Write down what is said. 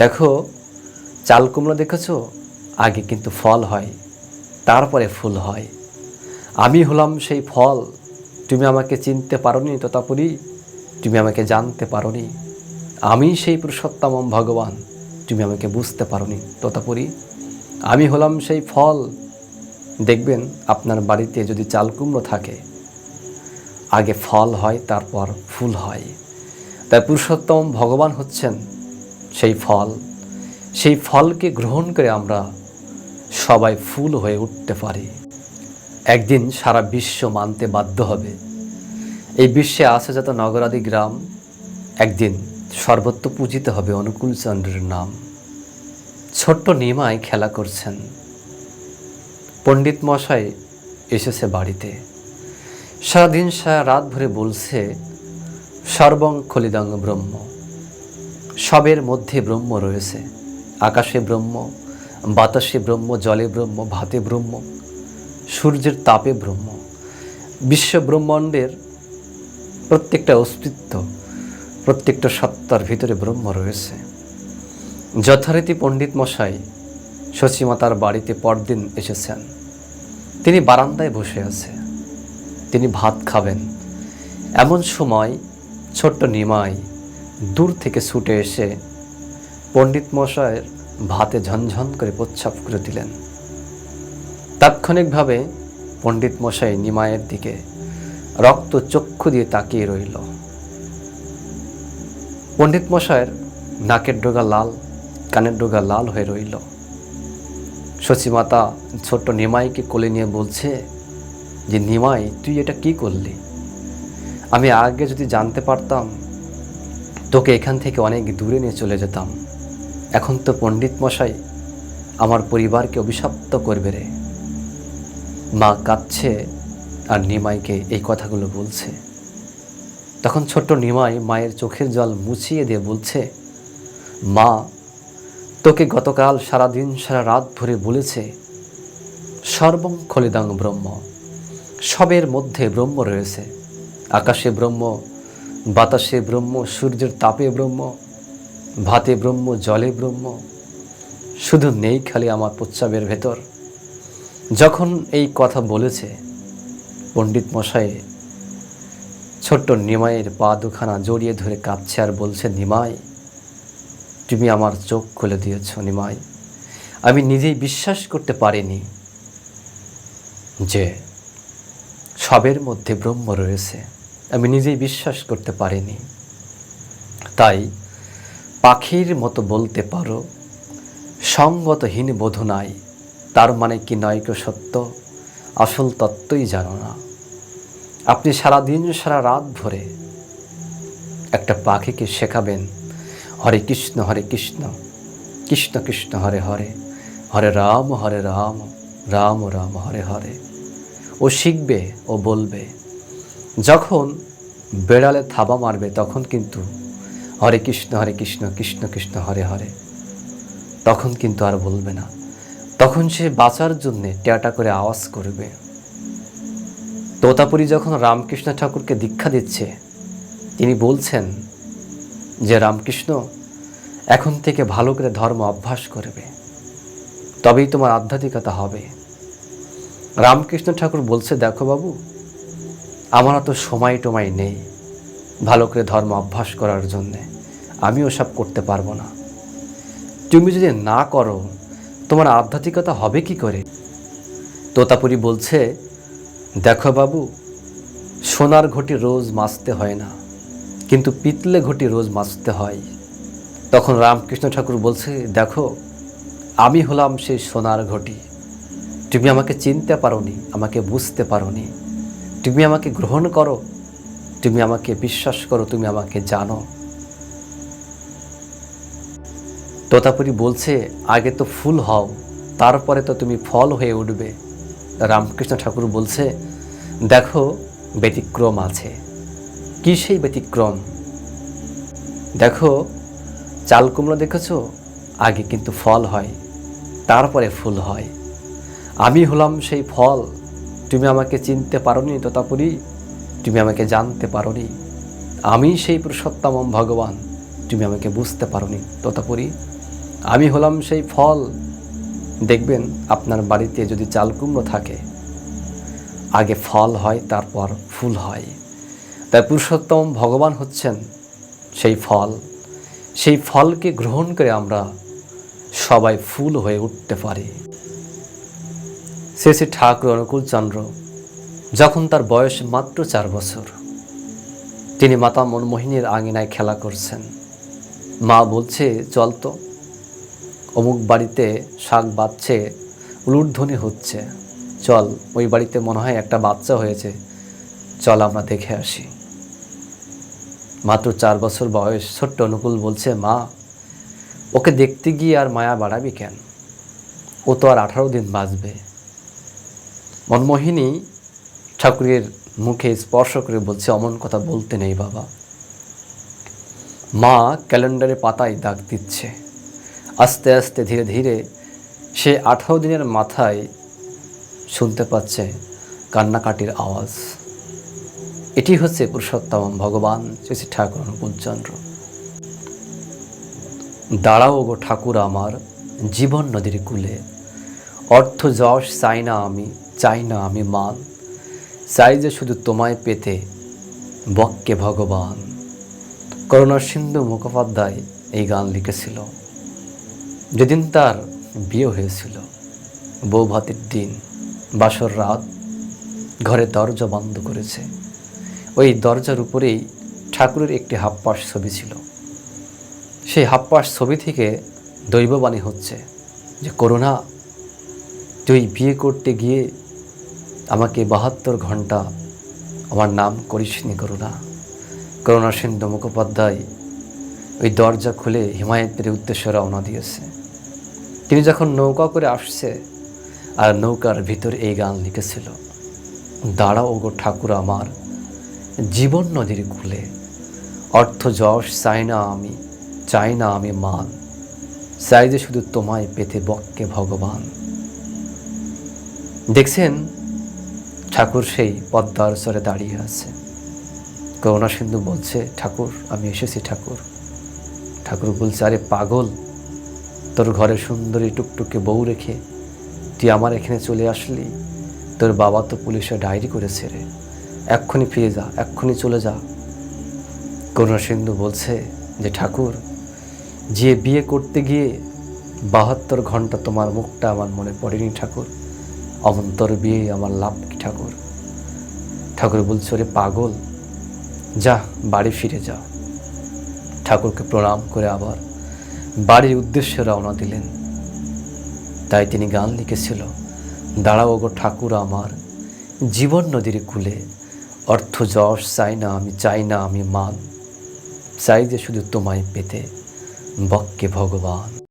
দেখো, চাল কুমড়ো দেখেছ? আগে কিন্তু ফল হয়, তারপরে ফুল হয়। আমি হলাম সেই ফল, তুমি আমাকে চিনতে পারোনি তথাপুরি, তুমি আমাকে জানতে পারোনি। আমি সেই পুরুষোত্তম ভগবান, তুমি আমাকে বুঝতে পারোনি তথাপুরি। আমি হলাম সেই ফল। দেখবেন, আপনার বাড়িতে যদি চাল কুমড়ো থাকে, আগে ফল হয়, তারপর ফুল হয়। তাই পুরুষোত্তম ভগবান হচ্ছেন সেই ফল। সেই ফলকে গ্রহণ করে আমরা সবাই ফুল হয়ে উঠতে পারি। একদিন সারা বিশ্ব মানতে বাধ্য হবে। এই বিশ্বে আছে যত নগরাদি গ্রাম, একদিন সর্বত্র পূজিত হবে অনুকূল চন্দ্রের নাম। ছোট্ট নিমায় খেলা করছেন। পণ্ডিত মশাই এসেছে বাড়িতে। সারাদিন সারা রাত ভরে বলছে, সর্বং খলিদাঙ্গ ব্রহ্ম। সবের মধ্যে ব্রহ্ম রয়েছে। আকাশে ব্রহ্ম, বাতাসে ব্রহ্ম, জলে ব্রহ্ম, ভাতে ব্রহ্ম, সূর্যের তাপে ব্রহ্ম। বিশ্ব ব্রহ্মাণ্ডের প্রত্যেকটা অস্তিত্ব, প্রত্যেকটা সত্তার ভিতরে ব্রহ্ম রয়েছে। যথারীতি পণ্ডিত মশাই শচীমাতার বাড়িতে পরদিন এসেছেন। তিনি বারান্দায় বসে আছে। তিনি ভাত খাবেন। এমন সময় ছোট্ট নিমাই দূর থেকে ছুটে এসে পণ্ডিত মশাইয়ের ভাতে ঝনঝন করে প্রচ্ছাপ করে দিলেন। তাৎক্ষণিকভাবে পণ্ডিত মশাই নিমায়ের দিকে রক্ত চক্ষু দিয়ে তাকিয়ে রইল। পণ্ডিত মশাইয়ের নাকের ডোগা লাল, কানের ডোগা লাল হয়ে রইল। শচীমাতা ছোট্ট নিমাইকে কোলে নিয়ে বলছে যে, নিমাই, তুই এটা কি করলি? আমি আগে যদি জানতে পারতাম তোকে এখান থেকে অনেক দূরে নিয়ে চলে যেতাম। এখন তো পণ্ডিত মশাই, আমার পরিবারকে অভিশপ্ত করবে রে। মা কাঁদছে আর নিমাইকে এই কথাগুলো বলছে। তখন ছোট্ট নিমাই মায়ের চোখের জল মুছিয়ে দিয়ে বলছে, মা, তোকে গতকাল সারাদিন সারা রাত ভরে বলেছে, সর্বং খলিদাং ব্রহ্ম, সবের মধ্যে ব্রহ্ম রয়েছে। আকাশে ব্রহ্ম বাতাসে ব্রহ্ম, সূর্যের তাপে ব্রহ্ম, ভাতে ব্রহ্ম, জলে ব্রহ্ম। শুধু নেই খালি আমার প্রচ্ছাবের ভেতর। যখন এই কথা বলেছে পণ্ডিত মশাই, ছোট্ট নিমাইয়ের পা দুখানা জড়িয়ে ধরে কাঁদছে আর বলছে, নিমাই, তুমি আমার চোখ খুলে দিয়েছ, নিমাই। আমি নিজেই বিশ্বাস করতে পারিনি যে সবের মধ্যে ব্রহ্ম রয়েছে। আমি নিজেই বিশ্বাস করতে পারিনি। তাই পাখির মতো বলতে পারো, সঙ্গতহীন বোধ নাই, তার মানে কি নয়ক সত্য? আসল তত্ত্বই জানো না। আপনি সারাদিন সারা রাত ভরে একটা পাখিকে শেখাবেন, হরে কৃষ্ণ হরে কৃষ্ণ কৃষ্ণ কৃষ্ণ, হরে হরে হরে রাম হরে রাম রাম রাম, হরে হরে। ও শিখবে, ও বলবে। যখন বেড়ালে থাবা মারবে, তখন কিন্তু হরে কৃষ্ণ হরে কৃষ্ণ কৃষ্ণ কৃষ্ণ, হরে হরে। তখন কিন্তু আর বলবে না। তখন সে বাঁচার জন্যে ট্যাটা করে আওয়াজ করবে। তোতাপুরি যখন রামকৃষ্ণ ঠাকুরকে দীক্ষা দিচ্ছে, তিনি বলছেন যে, রামকৃষ্ণ, এখন থেকে ভালো করে ধর্ম অভ্যাস করবে। তবেই তোমার আধ্যাত্মিকতা হবে। রামকৃষ্ণ ঠাকুর বলছে, দেখো বাবু আমার অত সময় টময় নেই। ভালো করে ধর্ম অভ্যাস করার জন্যে। আমি ওসব করতে পারব না। তুমি যদি না করো, তোমার আধ্যাত্মিকতা হবে কি করে? তোতাপুরি বলছে, দেখো বাবু, সোনার ঘটি রোজ মাজতে হয় না, কিন্তু পিতলে ঘটি রোজ মাজতে হয়। তখন রামকৃষ্ণ ঠাকুর বলছে, দেখো, আমি হলাম সেই সোনার ঘটি। তুমি আমাকে চিনতে পারোনি, আমাকে বুঝতে পারোনি। তুমি আমাকে গ্রহণ করো, তুমি আমাকে বিশ্বাস করো, তুমি আমাকে জানো। তোতাপুরি বলছে, আগে তো ফুল হও, তারপরে তো তুমি ফল হয়ে উঠবে। রামকৃষ্ণ ঠাকুর বলছে, দেখো, ব্যতিক্রম আছে। কি সেই ব্যতিক্রম? দেখো, চাল কুমড়ো দেখেছ? আগে কিন্তু ফল হয়, তারপরে ফুল হয়। আমি হলাম সেই ফল তুমি আমাকে চিনতে পারোনি তোতাপুরি তুমি আমাকে জানতে পারোনি। আমি সেই পুরুষোত্তম ভগবান, তুমি আমাকে বুঝতে পারোনি তোতাপুরি আমি হলাম সেই ফল। দেখবেন, আপনার বাড়িতে যদি চাল কুমড়ো থাকে, আগে ফল হয়, তারপর ফুল হয়। তাই পুরুষোত্তম ভগবান হচ্ছেন সেই ফল। সেই ফলকে গ্রহণ করে আমরা সবাই ফুল হয়ে উঠতে পারি। শ্রী শ্রী ঠাকুর অনুকূল চন্দ্র, যখন তার বয়স মাত্র চার বছর, তিনি মাতা মনমোহিনীর আঙিনায় খেলা করছেন। মা বলছে, চল তো, অমুক বাড়িতে শাক বাচ্ছে, উলুধ্বনি হচ্ছে। চল, ওই বাড়িতে মনে হয় একটা বাচ্চা হয়েছে। চল, আমরা দেখে আসি। মাত্র চার বছর বয়স, ছোট্ট অনুকূল বলছে, মা, ওকে দেখতে গিয়ে আর মায়া বাড়াবি কেন? ও তো আর আঠারো দিন বাঁচবে। মনমোহিনী ঠাকুরের মুখে স্পর্শ করে বলছে, অমন কথা বলতে নেই বাবা। মা ক্যালেন্ডারে পাতায় দাগ দিচ্ছে। আস্তে আস্তে ধীরে ধীরে সে আঠারো দিনের মাথায় শুনতে পাচ্ছে কান্নাকাটির আওয়াজ। এটি হচ্ছে পুরুষোত্তম ভগবান শ্রী শ্রী ঠাকুর অনুকূলচন্দ্র দাঁড়াও গো ঠাকুর আমার, জীবন নদীর কূলে। অর্থ যশ চাই না আমি চাই না আমি মান। চাই যে শুধু তোমায় পেতে বক্কে ভগবান। করুণা সিন্ধু মুখোপাধ্যায় এই গান লিখেছিল। যেদিন তার বিয়ে হয়েছিল বউ ভাতের দিন, বাসর রাত ঘরে দরজা বন্ধ করেছে। ওই দরজার উপরেই ঠাকুরের একটি হাপ্পাস ছবি ছিল। সেই হাপ্পাস ছবি থেকে দৈববাণী হচ্ছে যে করোনা তুই বিয়ে করতে গিয়ে আমাকে বাহাত্তর ঘণ্টা আমার নাম করিসনি করুণা। করুণা সিন্ধু মুখোপাধ্যায় ওই দরজা খুলে হিমায়তের উদ্দেশ্যে রওনা দিয়েছে। তিনি যখন নৌকা করে আসছে, আর নৌকার ভিতর এই গান লিখেছিল, দাঁড়াও গো ঠাকুর আমার, জীবন নদীর কূলে, অর্থ যশ চাই না আমি, চাই না আমি মান, চাই যে শুধু তোমায় পেতে বক্কে ভগবান। দেখছেন ঠাকুর সেই পদ্মার চরে দাঁড়িয়ে আছে। করুণা সিন্ধু বলছে, ঠাকুর, আমি এসেছি, ঠাকুর। ঠাকুর বলছে, আরে পাগল, তোর ঘরে সুন্দরী টুকটুকে বউ রেখে তুই আমার এখানে চলে আসলি? তোর বাবা তো পুলিশে ডায়েরি করেছে রে। এক্ষুনি ফিরে যা, এক্ষুনি চলে যা। করুণা সিন্ধু বলছে যে, ঠাকুর, যে বিয়ে করতে গিয়ে বাহাত্তর ঘণ্টা তোমার মুখটা আমার মনে পড়েনি, ঠাকুর। অমন্তর বিয়ে আমার লাভ কি ঠাকুর? ঠাকুর বলছে, ওরে পাগল, যা, বাড়ি ফিরে যা। ঠাকুরকে প্রণাম করে আবার বাড়ির উদ্দেশ্যে রওনা দিলেন। তাই তিনি গান লিখেছিল, দাঁড়াও গো ঠাকুর আমার, জীবন নদীর কূলে, অর্থ যশ চাই না আমি, চাই না আমি মান। চাই যে শুধু তোমায় পেতে, বক্কে ভগবান।